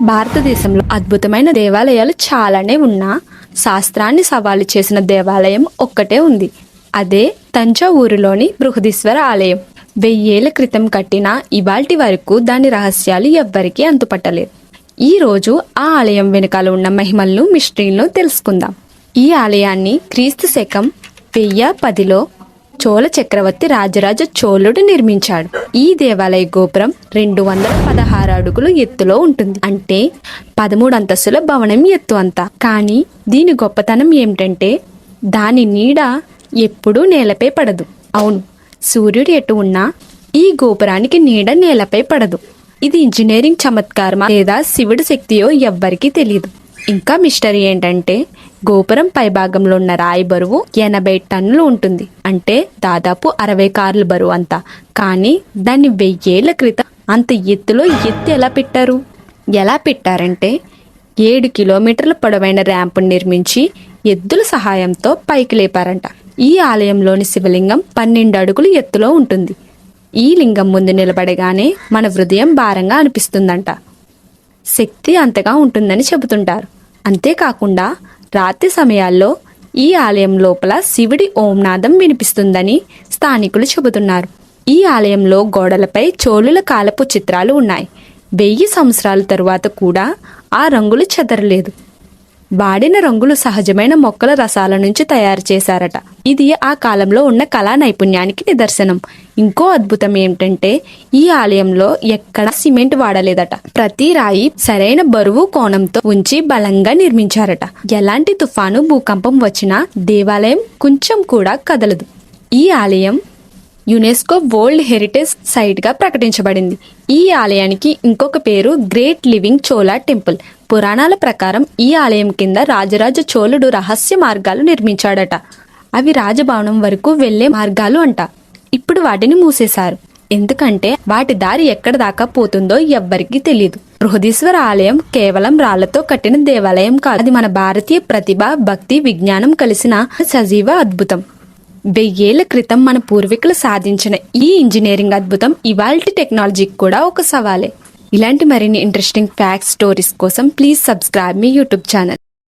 భారతదేశంలో అద్భుతమైన దేవాలయాలు చాలానే ఉన్నా శాస్త్రాన్ని సవాలు చేసిన దేవాలయం ఒక్కటే ఉంది. అదే తంజావూరులోని బృహదీశ్వర ఆలయం. వెయ్యేళ్ళ క్రితం కట్టిన ఇవాల్టి వరకు దాని రహస్యాలు ఎవ్వరికీ అంతుపట్టలేదు. ఈ రోజు ఆ ఆలయం వెనుకాల ఉన్న మహిమలను మిస్టరీలను తెలుసుకుందాం. ఈ ఆలయాన్ని క్రీస్తు శకం వెయ్యి పదిలో చోళ చక్రవర్తి రాజరాజ చోళుడు నిర్మించాడు. ఈ దేవాలయ గోపురం రెండు వందల పదహారు అడుగులు ఎత్తులో ఉంటుంది. అంటే పదమూడు అంతస్తుల భవనం ఎత్తు అంతా. కానీ దీని గొప్పతనం ఏమిటంటే దాని నీడ ఎప్పుడూ నేలపై పడదు. అవును సూర్యుడు ఎటు ఉన్నా ఈ గోపురానికి నీడ నేలపై పడదు. ఇది ఇంజనీరింగ్ చమత్కారమా లేదా శివుడి శక్తియో ఎవ్వరికీ తెలియదు ఇంకా మిస్టరీ ఏంటంటే గోపురం పైభాగంలో ఉన్న రాయి బరువు ఎనభై టన్నులు ఉంటుంది. అంటే దాదాపు అరవై కార్ల బరువు అంతా. కానీ దాన్ని వెయ్యేళ్ళ క్రితం అంత ఎత్తులో ఎత్తు ఎలా పెట్టారు? ఎలా పెట్టారంటే ఏడు కిలోమీటర్ల పొడవైన ర్యాంపును నిర్మించి ఎద్దుల సహాయంతో పైకి లేపారంట. ఈ ఆలయంలోని శివలింగం పన్నెండు అడుగులు ఎత్తులో ఉంటుంది. ఈ లింగం ముందు నిలబడగానే మన హృదయం భారంగా అనిపిస్తుందంట. శక్తి అంతగా ఉంటుందని చెబుతుంటారు. అంతేకాకుండా రాత్రి సమయాల్లో ఈ ఆలయం లోపల శివుడి ఓంనాదం వినిపిస్తుందని స్థానికులు చెబుతున్నారు. ఈ ఆలయంలో గోడలపై చోళుల కాలపు చిత్రాలు ఉన్నాయి. వెయ్యి సంవత్సరాల తరువాత కూడా ఆ రంగులు చెదరలేదు. వాడిన రంగులు సహజమైన మొక్కల రసాల నుంచి తయారు చేశారట. ఇది ఆ కాలంలో ఉన్న కళా నైపుణ్యానికి నిదర్శనం. ఇంకో అద్భుతం ఏమిటంటే ఈ ఆలయంలో ఎక్కడా సిమెంట్ వాడలేదట. ప్రతి రాయి సరైన బరువు కోణంతో ఉంచి బలంగా నిర్మించారట. ఎలాంటి తుఫాను భూకంపం వచ్చినా దేవాలయం కొంచెం కూడా కదలదు. ఈ ఆలయం యునెస్కో వరల్డ్ హెరిటేజ్ సైట్గా ప్రకటించబడింది. ఈ ఆలయానికి ఇంకొక పేరు గ్రేట్ లివింగ్ చోలా టెంపుల్. పురాణాల ప్రకారం ఈ ఆలయం కింద రాజరాజ చోళుడు రహస్య మార్గాలు నిర్మించాడట. అవి రాజభవనం వరకు వెళ్ళే మార్గాలు అంట. ఇప్పుడు వాటిని మూసేశారు. ఎందుకంటే వాటి దారి ఎక్కడ దాకా పోతుందో ఎవ్వరికీ తెలియదు బృహదీశ్వర ఆలయం కేవలం రాళ్ళతో కట్టిన దేవాలయం కాదు. అది మన భారతీయ ప్రతిభ భక్తి విజ్ఞానం కలిసిన సజీవ అద్భుతం. వెయ్యేళ్ళ క్రితం మన పూర్వీకులు సాధించిన ఈ ఇంజనీరింగ్ అద్భుతం ఇవాల్టి టెక్నాలజీకి కూడా ఒక సవాలే. ఇలాంటి మరిన్ని ఇంట్రెస్టింగ్ ఫ్యాక్ట్స్ స్టోరీస్ కోసం ప్లీజ్ సబ్స్క్రైబ్ మీ యూట్యూబ్ ఛానల్.